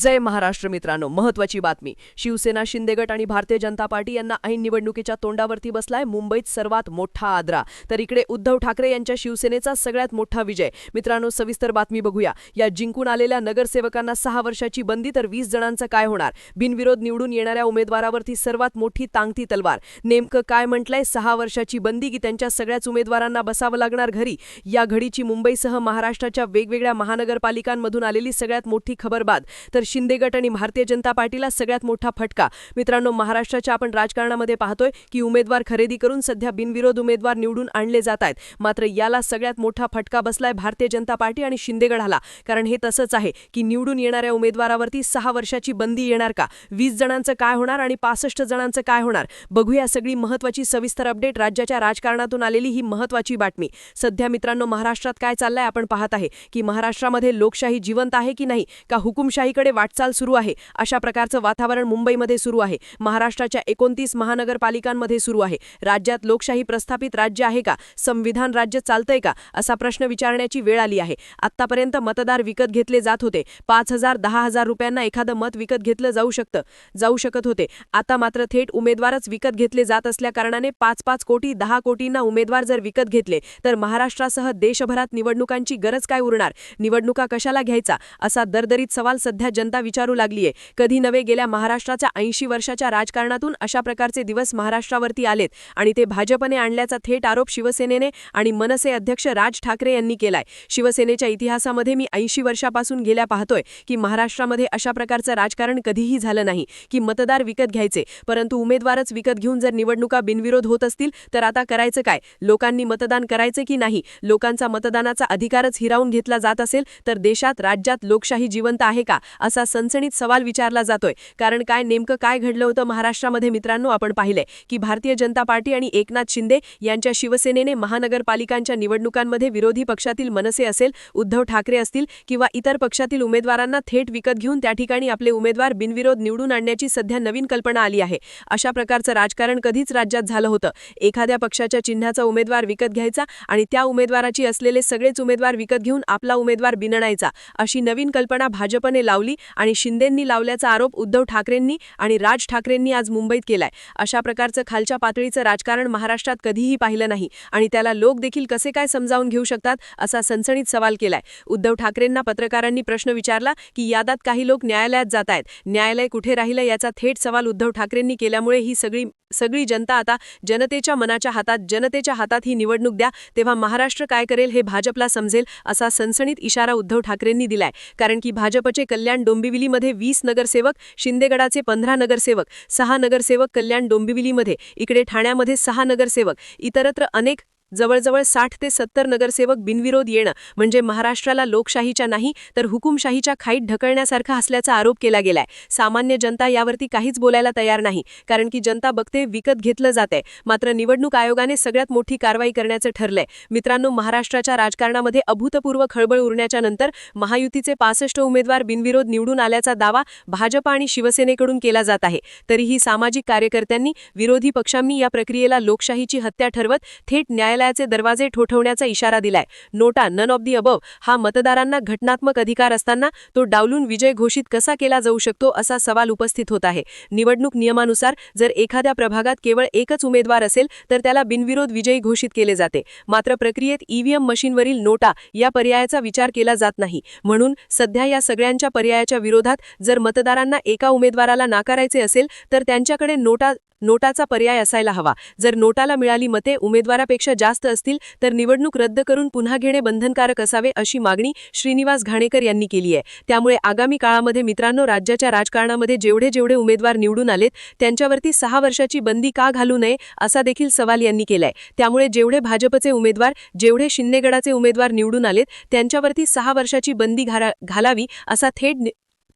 जय महाराष्ट्र मित्रांनो. महत्वाची बातमी. शिवसेना शिंदेगट आणि भारतीय जनता पार्टी यांना ऐन निवडणुकीच्या तोंडावरती बसलाय मुंबईत सर्वात मोठा आदरा. तर इकडे उद्धव ठाकरे यांच्या शिवसेनेचा सगळ्यात मोठा विजय. मित्रांनो सविस्तर बातमी बघूया. या जिंकून आलेल्या नगरसेवकांना सहा वर्षाची बंदी तर वीस जणांचं काय होणार? बिनविरोध निवडून येणाऱ्या उमेदवारावरती सर्वात मोठी तांगती तलवार. नेमकं काय म्हटलंय सहा वर्षाची बंदी की त्यांच्या सगळ्याच उमेदवारांना बसावं लागणार घरी? या घडीची मुंबईसह महाराष्ट्राच्या वेगवेगळ्या महानगरपालिकांमधून आलेली सगळ्यात मोठी खबरबाद तर शिंदे गट आणि भारतीय जनता पार्टीला सगळ्यात मोठा फटका. मित्रांनो महाराष्ट्राच्या आपण राजकारणामध्ये पाहतोय की उमेदवार खरेदी करून सध्या बिनविरोध उमेदवार निवडून आणले जात आहेत. मात्र याला सगळ्यात मोठा फटका बसलाय भारतीय जनता पार्टी आणि शिंदेगडाला कारण हे तसंच आहे की निवडून येणाऱ्या उमेदवारावरती सहा वर्षाची बंदी येणार का? वीस जणांचं काय होणार आणि पासष्ट जणांचं काय होणार? बघूया सगळी महत्वाची सविस्तर अपडेट. राज्याच्या राजकारणातून आलेली ही महत्वाची बातमी. सध्या मित्रांनो महाराष्ट्रात काय चाललंय आपण पाहत आहे की महाराष्ट्रामध्ये लोकशाही जिवंत आहे की नाही? का हुकुमशाहीकडे वाटचाल सुरू आहे. अशा प्रकारचं वातावरण मुंबईमध्ये सुरू आहे. महाराष्ट्राच्या एकोणतीस महानगरपालिकांमध्ये सुरू आहे. राज्यात लोकशाही प्रस्थापित राज्य आहे का? संविधान राज्य चालतंय का? असा प्रश्न विचारण्याची वेळ आली आहे. आतापर्यंत मतदार विकत घेतले जात होते. पाच हजार दहा हजार रुपयांना एखादं मत विकत घेतलं जाऊ शकतं जाऊ शकत होते. आता मात्र थेट उमेदवारच विकत घेतले जात असल्या कारणाने पाच पाच कोटी दहा कोटींना उमेदवार जर विकत घेतले तर महाराष्ट्रासह देशभरात निवडणुकांची गरज काय उरणार? निवडणुका कशाला घ्यायचा? असा दरदरीत सवाल सध्या जनता विचारू लागलीये. कधी नव्हे गेल्या महाराष्ट्राच्या ऐंशी वर्षाच्या राजकारणातून अशा प्रकारचे दिवस महाराष्ट्रावरती आलेत आणि ते भाजपने आणल्याचा थेट आरोप शिवसेनेने आणि मनसे अध्यक्ष राज ठाकरे यांनी केलाय. शिवसेनेच्या इतिहासामध्ये मी ऐंशी वर्षापासून गेल्या पाहतोय की महाराष्ट्रामध्ये अशा प्रकारचं राजकारण कधीही झालं नाही की मतदार विकत घ्यायचे. परंतु उमेदवारच विकत घेऊन जर निवडणुका बिनविरोध होत असतील तर आता करायचं काय? लोकांनी मतदान करायचं की नाही? लोकांचा मतदानाचा अधिकारच हिरावून घेतला जात असेल तर देशात राज्यात लोकशाही जिवंत आहे का? असं सनसणीत सवाल विचारला जातोय. कारण काय नेमकं काय घडलं होतं महाराष्ट्रामध्ये मित्रांनो आपण पाहिलंय की भारतीय जनता पार्टी आणि एकनाथ शिंदे यांच्या शिवसेनेने महानगरपालिकांच्या निवडणुकांमध्ये विरोधी पक्षातील मनसे असेल उद्धव ठाकरे असतील किंवा इतर पक्षातील उमेदवारांना थेट विकत घेऊन त्या ठिकाणी आपले उमेदवार बिनविरोध निवडून आणण्याची सध्या नवीन कल्पना आली आहे. अशा प्रकारचं राजकारण कधीच राज्यात झालं होतं. एखाद्या पक्षाच्या चिन्हाचा उमेदवार विकत घ्यायचा आणि त्या उमेदवाराची असलेले सगळेच उमेदवार विकत घेऊन आपला उमेदवार बिनणायचा अशी नवीन कल्पना भाजपने लावली आणि शिंदेंनी लावल्याचा आरोप उद्धव ठाकरेंनी आणि राज ठाकरेंनी आज मुंबईत केलाय. अशा प्रकारचं खालच्या पातळीचं राजकारण महाराष्ट्रात कधीही पाहिलं नाही आणि त्याला लोक देखील कसे काय समजावून घेऊ शकतात असा सनसणीत सवाल केलाय. उद्धव ठाकरेंना पत्रकारांनी प्रश्न विचारला की यादात काही लोक न्यायालयात जात आहेत न्यायालय कुठे राहिलं याचा थेट सवाल उद्धव ठाकरेंनी केल्यामुळे ही सगळी सगळी जनता आता जनतेच्या मनाच्या हातात जनतेच्या हातात ही निवडणूक द्या तेव्हा महाराष्ट्र काय करेल हे भाजपला समजेल असा सनसणीत इशारा उद्धव ठाकरेंनी दिलाय. कारण की भाजपचे कल्याण डोंबिवलीमध्ये वीस नगरसेवक शिंदेगडाचे पंधरा नगरसेवक सहा नगरसेवक कल्याण डोंबिवलीमध्ये इकडे ठाण्यामध्ये सहा नगरसेवक इतरत्र अनेक जवळजवळ साठ ते सत्तर नगरसेवक बिनविरोध येणं म्हणजे महाराष्ट्राला लोकशाहीच्या नाही तर हुकुमशाहीच्या खाईत ढकलण्यासारखा असल्याचा आरोप केला गेलाय. सामान्य जनता यावरती काहीच बोलायला तयार नाही कारण की जनता बघते विकत घेतलं जातंय. मात्र निवडणूक आयोगाने सगळ्यात मोठी कारवाई करण्याचं ठरलंय. मित्रांनो महाराष्ट्राच्या राजकारणामध्ये अभूतपूर्व खळबळ उरण्याच्या नंतर महायुतीचे पासष्ट उमेदवार बिनविरोध निवडून आल्याचा दावा भाजप आणि शिवसेनेकडून केला जात आहे. तरीही सामाजिक कार्यकर्त्यांनी विरोधी पक्षांनी या प्रक्रियेला लोकशाहीची हत्या ठरवत थेट न्याय न्यायालयाचे दरवाजे ठोठवण्याचा इशारा दिलाय. नोटा नन ऑफ दी अबव हा मतदारांना घटनात्मक अधिकार असताना तो डावलून विजय घोषित कसा केला जाऊ शकतो असा सवाल उपस्थित होत आहे. निवडणूक नियमानुसार जर एखाद्या प्रभागात केवळ एकच उमेदवार असेल तर त्याला बिनविरोध विजयी घोषित केले जाते. मात्र प्रक्रियेत ईव्हीएम मशीनवरील नोटा या पर्यायाचा विचार केला जात नाही. म्हणून सध्या या सगळ्यांच्या पर्यायाच्या विरोधात जर मतदारांना एका उमेदवाराला नाकारायचे असेल तर त्यांच्याकडे नोटा नोटाचा पर्याय असायला हवा. जर नोटाला मिळाली मते उमेदवारापेक्षा जास्त असतील तर निवडणूक रद्द करून पुन्हा घेणे बंधनकारक असावे अशी मागणी श्रीनिवास घाणेकर यांनी केली आहे. त्यामुळे आगामी काळामध्ये मित्रांनो राज्याच्या राजकारणामध्ये जेवढे जेवढे उमेदवार निवडून आलेत त्यांच्यावरती सहा वर्षाची बंदी का घालू नये असा देखील सवाल यांनी केलाय. त्यामुळे जेवढे भाजपचे उमेदवार जेवढे शिंदेगडाचे उमेदवार निवडून आलेत त्यांच्यावरती सहा वर्षाची बंदी घालावी असा थेट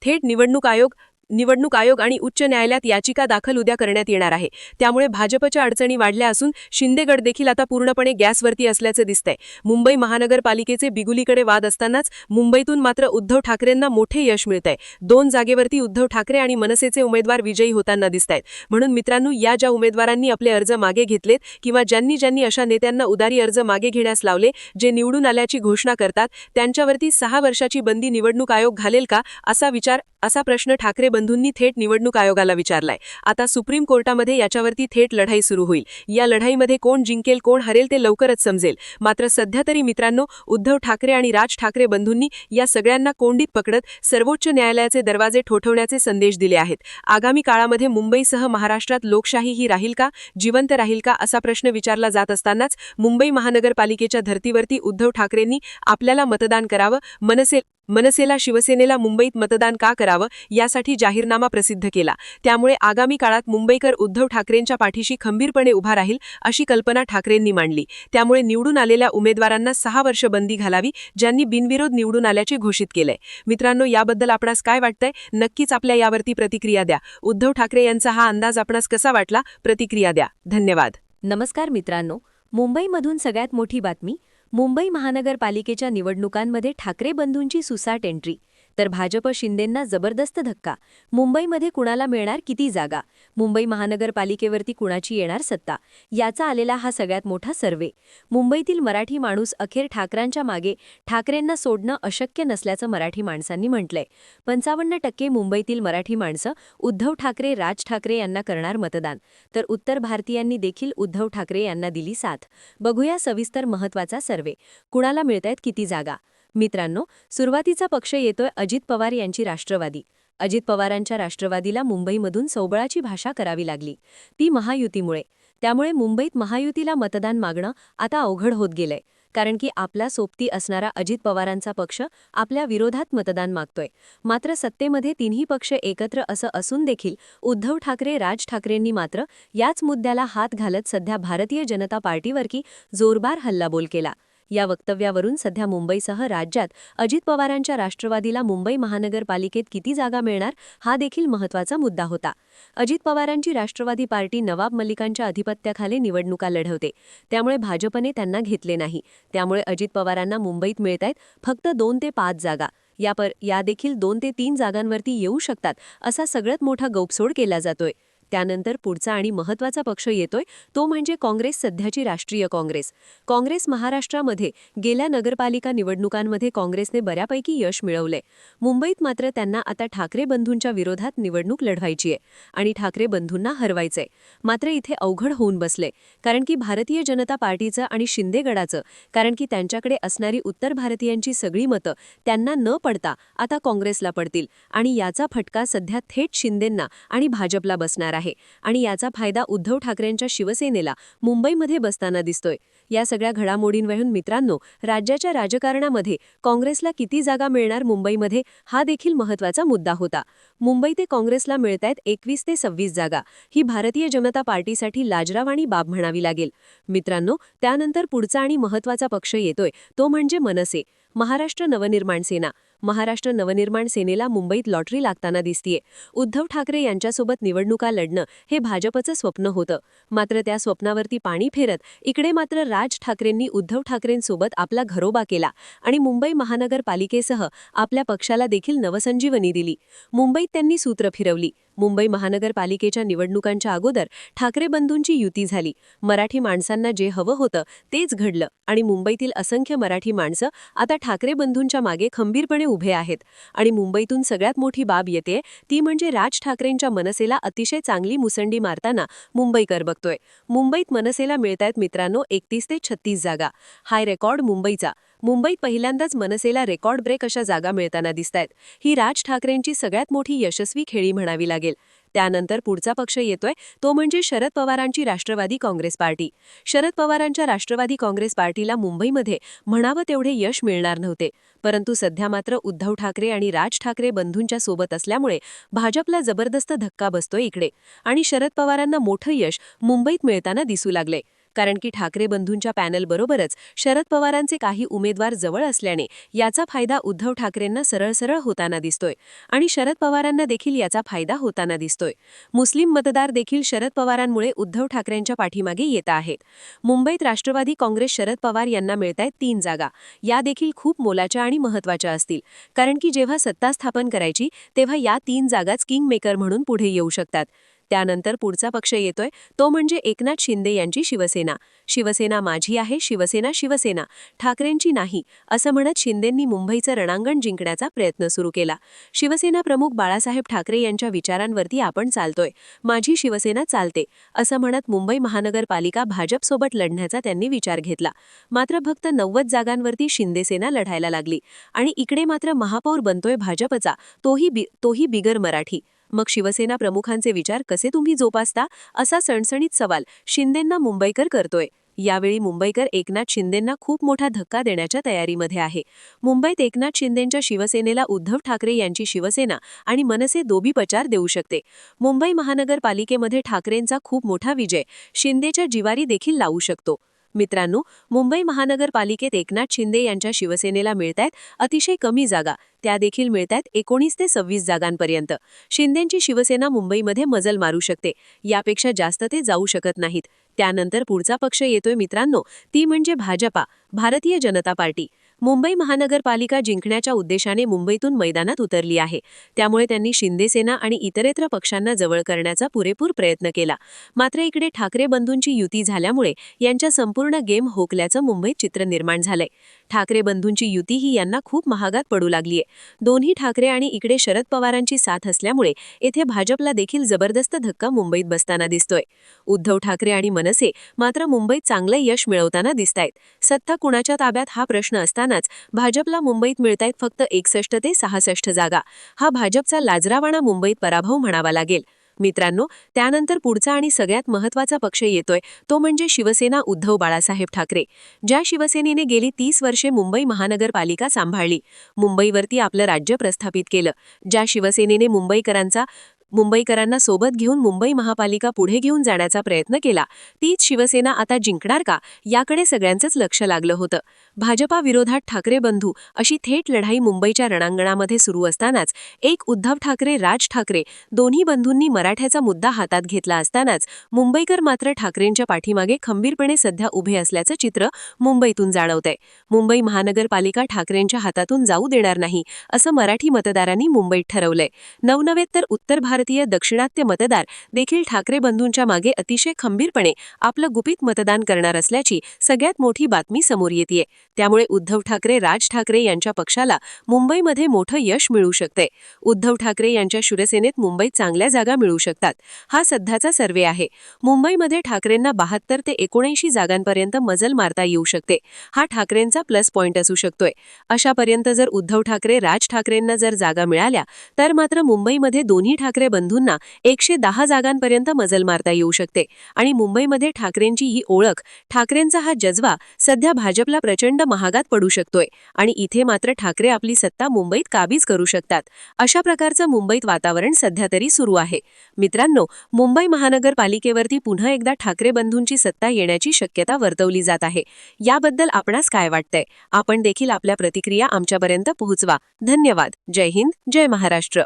थेट निवडणूक आयोग निवडणूक आयोग आणि उच्च न्यायालयात याचिका दाखल उद्या करण्यात येणार आहे. त्यामुळे भाजपच्या अडचणी वाढल्या असून शिंदेगड देखील आता पूर्णपणे गॅसवरती असल्याचं दिसतंय. मुंबई महानगरपालिकेचे बिगुलीकडे वाद असतानाच मुंबईतून मात्र उद्धव ठाकरेंना मोठे यश मिळतंय. दोन जागेवरती उद्धव ठाकरे आणि मनसेचे उमेदवार विजयी होताना दिसतायत म्हणून मित्रांनो या ज्या उमेदवारांनी आपले अर्ज मागे घेतलेत किंवा ज्यांनी ज्यांनी अशा नेत्यांना उदारी अर्ज मागे घेण्यास लावले जे निवडून आल्याची घोषणा करतात त्यांच्यावरती सहा वर्षाची बंदी निवडणूक आयोग घालेल का असा विचार असा प्रश्न ठाकरे बंधूंनी थेट निवडणूक आयोगाला विचारलाय. आता सुप्रीम कोर्टामध्ये याच्यावरती थेट लढाई सुरू होईल. या लढाईमध्ये कोण जिंकेल कोण हरेल ते लवकरच समजेल. मात्र सध्या तरी मित्रांनो उद्धव ठाकरे आणि राज ठाकरे बंधूंनी या सगळ्यांना कोंडीत पकडत सर्वोच्च न्यायालयाचे दरवाजे ठोठवण्याचे संदेश दिले आहेत. आगामी काळामध्ये मुंबईसह महाराष्ट्रात लोकशाही ही राहील का जिवंत राहील का असा प्रश्न विचारला जात असतानाच मुंबई महानगरपालिकेच्या धर्तीवरती उद्धव ठाकरेंनी आपल्याला मतदान करावं मनसे मनसेला शिवसेनेला मुंबईत मतदान का करावं यासाठी जाहीरनामा प्रसिद्ध केला. त्यामुळे आगामी काळात मुंबईकर उद्धव ठाकरेंच्या पाठीशी खंबीरपणे उभा राहील अशी कल्पना ठाकरेंनी मांडली. त्यामुळे निवडून आलेल्या उमेदवारांना सहा वर्ष बंदी घालावी ज्यांनी बिनविरोध निवडून आल्याचे घोषित केलंय. मित्रांनो याबद्दल आपणास काय वाटतंय? नक्कीच आपल्या यावरती प्रतिक्रिया द्या. उद्धव ठाकरे यांचा हा अंदाज आपणास कसा वाटला? प्रतिक्रिया द्या. धन्यवाद. नमस्कार मित्रांनो. मुंबईमधून सगळ्यात मोठी बातमी मुंबई महानगरपालिकेच्या निवडणुकांमध्ये ठाकरे बंधूंची सुसाट एंट्री. तर भाजप शिंदेंना जबरदस्त धक्का. मुंबईमध्ये कुणाला मिळणार किती जागा? मुंबई महानगरपालिकेवरती कुणाची येणार सत्ता? याचा आलेला हा सगळ्यात मोठा सर्वे. मुंबईतील मराठी माणूस अखेर ठाकरांच्या मागे ठाकरेंना सोडणं अशक्य नसल्याचं मराठी माणसांनी म्हटलंय. पंचावन्न टक्के मुंबईतील मराठी माणसं उद्धव ठाकरे राज ठाकरे यांना करणार मतदान. तर उत्तर भारतीयांनी देखील उद्धव ठाकरे यांना दिली साथ. बघूया सविस्तर महत्त्वाचा सर्वे. कुणाला मिळतायत किती जागा? मित्रांनो सुरुवातीचा पक्ष येतोय अजित पवार यांची राष्ट्रवादी. अजित पवारांच्या राष्ट्रवादीला मुंबईमधून सौबळाची भाषा करावी लागली. ती महायुतीमुळे. त्यामुळे मुंबईत महायुतीला मतदान मागणं आता अवघड होत गेलंय. कारण की आपला सोबती असणारा अजित पवारांचा पक्ष आपल्या विरोधात मतदान मागतोय. मात्र सत्तेमध्ये तिन्ही पक्ष एकत्र असं असून देखील उद्धव ठाकरे राज ठाकरेंनी मात्र याच मुद्द्याला हात घालत सध्या भारतीय जनता पार्टीवरकी जोरदार हल्लाबोल केला. या वक्तव्यावरून सध्या मुंबईसह राज्यात अजित पवारांच्या राष्ट्रवादीला मुंबई महानगरपालिकेत किती जागा मिळणार हा देखील महत्त्वाचा मुद्दा होता. अजित पवारांची राष्ट्रवादी पार्टी नवाब मलिकांच्या अधिपत्याखाली निवडणुका लढवते. त्यामुळे भाजपने त्यांना घेतले नाही. त्यामुळे अजित पवारांना मुंबईत मिळतायत फक्त दोन ते पाच जागा. या पर या देखील दोन ते तीन जागांवरती येऊ शकतात असा सगळ्यात मोठा गौपसोड केला जातोय. त्यानंतर पुढचा आणि महत्त्वाचा पक्ष येतोय तो म्हणजे काँग्रेस सध्याची राष्ट्रीय काँग्रेस. काँग्रेस महाराष्ट्रामध्ये गेल्या नगरपालिका निवडणुकांमध्ये काँग्रेसने बऱ्यापैकी यश मिळवलंय. मुंबईत मात्र त्यांना आता ठाकरे बंधूंच्या विरोधात निवडणूक लढवायची आहे आणि ठाकरे बंधूंना हरवायचंय. मात्र इथे अवघड होऊन बसले कारण की भारतीय जनता पार्टीचं आणि शिंदे गडाचं कारण की त्यांच्याकडे असणारी उत्तर भारतीयांची सगळी मतं त्यांना न पडता आता काँग्रेसला पडतील आणि याचा फटका सध्या थेट शिंदेंना आणि भाजपला बसणार आहे. आणि याचा फायदा उद्धव ठाकरेंच्या शिवसेनेला मुंबईमध्ये बसताना दिसतोय. या सगळ्या घडामोडींवरून मित्रांनो राज्याच्या राजकारणामध्ये काँग्रेसला किती जागा मिळणार मुंबईमध्ये हा देखील महत्त्वाचा मुद्दा होता. मुंबई ते काँग्रेसला मिळतायत एकवीस ते सव्वीस जागा. ही भारतीय जनता पार्टीसाठी लाजरावाणी बाब म्हणावी लागेल. मित्रांनो त्यानंतर पुढचा आणि महत्त्वाचा पक्ष येतोय तो म्हणजे मनसे. महाराष्ट्र नवनिर्माण सेना. महाराष्ट्र नवनिर्माण सेनेला मुंबईत लॉटरी लागताना दिसतीये. उद्धव ठाकरे यांच्यासोबत निवडणुका लढणं हे भाजपचं स्वप्न होतं. मात्र त्या स्वप्नावरती पाणी फेरत इकडे मात्र राज ठाकरेंनी उद्धव ठाकरेंसोबत आपला घरोबा केला आणि मुंबई महानगरपालिकेसह आपल्या पक्षाला देखील नवसंजीवनी दिली. मुंबईत त्यांनी सूत्र फिरवली. मुंबई महानगरपालिकेच्या निवडणुकांच्या अगोदर ठाकरे बंधूंची युती झाली. मराठी माणसांना जे हवं होतं तेच घडलं आणि मुंबईतील असंख्य मराठी माणसं आता ठाकरे बंधूंच्या मागे खंबीरपणे उभे आहेत आणि मुंबईतून सगळ्यात मोठी बाब येते ती म्हणजे राज ठाकरेंच्या मनसेला अतिशय चांगली मुसंडी मारताना मुंबईकर बघतोय. मुंबईत मनसेला मिळतायत मित्रांनो एकतीस ते छत्तीस जागा. हाय रेकॉर्ड मुंबईचा. मुंबईत पहिल्यांदाच मनसेला रेकॉर्ड ब्रेक अशा जागा मिळताना दिसतायत. ही राज ठाकरेंची सगळ्यात मोठी यशस्वी खेळी म्हणावी लागेल. त्यानंतर पुढचा पक्ष येतोय तो म्हणजे शरद पवारांची राष्ट्रवादी काँग्रेस पार्टी. शरद पवारांच्या राष्ट्रवादी काँग्रेस पार्टीला मुंबईमध्ये म्हणावं तेवढे यश मिळणार नव्हते. परंतु सध्या मात्र उद्धव ठाकरे आणि राज ठाकरे बंधूंच्या सोबत असल्यामुळे भाजपला जबरदस्त धक्का बसतोय इकडे. आणि शरद पवारांना मोठं यश मुंबईत मिळताना दिसू लागले. कारण की ठाकरे बंधूंच्या पॅनलबरोबरच शरद पवारांचे काही उमेदवार जवळ असल्याने याचा फायदा उद्धव ठाकरेंना सरळ सरळ होताना दिसतोय आणि शरद पवारांना देखील याचा फायदा होताना दिसतोय. मुस्लिम मतदार देखील शरद पवारांमुळे उद्धव ठाकरेंच्या पाठीमागे येत आहेत. मुंबईत राष्ट्रवादी काँग्रेस शरद पवार यांना मिळतायत तीन जागा. या देखील खूप मोलाच्या आणि महत्त्वाच्या असतील. कारण की जेव्हा सत्ता स्थापन करायची तेव्हा या तीन जागाच किंग मेकर म्हणून पुढे येऊ शकतात. त्यानंतर पुढचा पक्ष येतोय. तो म्हणजे एकनाथ शिंदे यांची शिवसेना. शिवसेना माझी आहे शिवसेना शिवसेना. ठाकरेंची नाही असं म्हणत शिंदेंनी मुंबईचं रणांगण जिंकण्याचा प्रयत्न सुरू केला. शिवसेना प्रमुख बाळासाहेब ठाकरे यांच्या विचारांवरती आपण चालतोय. माझी शिवसेना चालते असं म्हणत मुंबई महानगरपालिका भाजपसोबत लढण्याचा त्यांनी विचार घेतला. मात्र फक्त नव्वद जागांवरती शिंदेसेना लढायला लागली. आणि इकडे मात्र महापौर बनतोय भाजपचा तोही बि तोही बिगर मराठी. मग शिवसेना प्रमुखांचे विचार कसे तुम्ही जोपासता असा सणसणीत सवाल शिंदेंना मुंबईकर करतोय. यावेळी मुंबईकर एकनाथ शिंदेंना खूप मोठा धक्का देण्याच्या तयारीमध्ये आहे. मुंबईत एकनाथ शिंदेंच्या शिवसेनेला उद्धव ठाकरे यांची शिवसेना आणि मनसे दोबी पचार देऊ शकते. मुंबई महानगरपालिकेमध्ये ठाकरेंचा खूप मोठा विजय शिंदेच्या जिवारी देखील लावू शकतो. मित्रांनो मुंबई महानगरपालिकेत एकनाथ शिंदे यांच्या शिवसेनेला मिळतायत अतिशय कमी जागा. त्या देखील मिळतायत एकोणीस ते सव्वीस जागांपर्यंत. शिंदेंची शिवसेना मुंबईमध्ये मजल मारू शकते. यापेक्षा जास्त ते जाऊ शकत नाहीत. त्यानंतर पुढचा पक्ष येतोय मित्रांनो. ती म्हणजे भाजपा भारतीय जनता पार्टी. मुंबई महानगरपालिका जिंकण्याच्या उद्देशाने मुंबईतून मैदानात उतरली आहे. त्यामुळे त्यांनी शिंदेसेना आणि इतरेत्र पक्षांना जवळ करण्याचा पुरेपूर प्रयत्न केला. मात्र इकडे ठाकरे बंधूंची युती झाल्यामुळे यांच्या संपूर्ण गेम होकल्याचं मुंबईत चित्र निर्माण झालंय. ठाकरे बंधूंची युती ही यांना खूप महागात पडू लागलीय. दोन्ही ठाकरे आणि इकडे शरद पवारांची साथ असल्यामुळे येथे भाजपला देखील जबरदस्त धक्का मुंबईत बसताना दिसतोय. उद्धव ठाकरे आणि मनसे मात्र मुंबईत चांगलं यश मिळवताना दिसतायत. सत्ता कुणाच्या ताब्यात हा प्रश्न असतानाच भाजपला मुंबईत मिळतायत फक्त एकसष्ट ते सहासष्ट जागा. हा भाजपचा लाजरावाणा मुंबईत पराभव म्हणावा लागेल. मित्रांनो त्यानंतर पुढचा आणि सगळ्यात महत्त्वाचा पक्ष येतोय तो म्हणजे शिवसेना उद्धव बाळासाहेब ठाकरे. ज्या शिवसेनेने गेली तीस वर्षे मुंबई महानगरपालिका सांभाळली मुंबईवरती आपलं राज्य प्रस्थापित केलं ज्या शिवसेनेने मुंबईकरांचा मुंबईकरांना सोबत घेऊन मुंबई महापालिका पुढे घेऊन जाण्याचा प्रयत्न केला. तीच शिवसेना आता जिंकणार का? याकडे सगळ्यांचंच लक्ष लागलं होतं. भाजपा विरोधात ठाकरे बंधू अशी थेट लढाई मुंबईच्या रणांगणामध्ये सुरू असतानाच एक उद्धव ठाकरे राज ठाकरे दोन्ही बंधूंनी मराठ्याचा मुद्दा हातात घेतला असतानाच मुंबईकर मात्र ठाकरेंच्या पाठीमागे खंबीरपणे सध्या उभे असल्याचं चित्र मुंबईतून जाणवतंय. मुंबई महानगरपालिका ठाकरेंच्या हातातून जाऊ देणार नाही असं मराठी मतदारांनी मुंबईत ठरवलंय. नवनवेत तर उत्तर भारत भारतीय दक्षिणात्य मतदार देखील ठाकरे बंधूंच्या मागे अतिशय खंबीरपणे आपलं गुपित मतदान करणार असल्याची सगळ्यात मोठी बातमी समोर येते त्यामुळे उद्धव ठाकरे राज ठाकरे यांच्या पक्षाला मुंबईमध्ये मोठं यश मिळू शकते उद्धव ठाकरे यांच्या शिवसेनेत मुंबईत चांगल्या जागा मिळू शकतात. हा सध्याचा सर्वे आहे. मुंबईमध्ये ठाकरेंना बहात्तर ते एकोणऐंशी जागांपर्यंत मजल मारता येऊ शकते. हा ठाकरेंचा प्लस पॉईंट असू शकतोय. अशापर्यंत जर उद्धव ठाकरे राज ठाकरेंना जर जागा मिळाल्या तर मात्र मुंबईमध्ये दोन्ही ठाकरे बंधूंना एकशे दहा जागांपर्यंत मजल मारता येऊ शकते. आणि मुंबईमध्ये ठाकरेंची ही ओळख ठाकरेंचा हा जज्बा सध्या भाजपला प्रचंड महागात पडू शकतोय. आणि इथे मात्र ठाकरे आपली सत्ता मुंबईत काबीज करू शकतात. अशा प्रकारचं मुंबईत वातावरण सध्या तरी सुरू आहे. मित्रांनो मुंबई महानगरपालिकेवरती पुन्हा एकदा ठाकरे बंधूंची सत्ता येण्याची शक्यता वर्तवली जात आहे. याबद्दल आपणास काय वाटतंय? आपण देखील आपल्या प्रतिक्रिया आमच्यापर्यंत पोहोचवा. धन्यवाद. जय हिंद. जय महाराष्ट्र.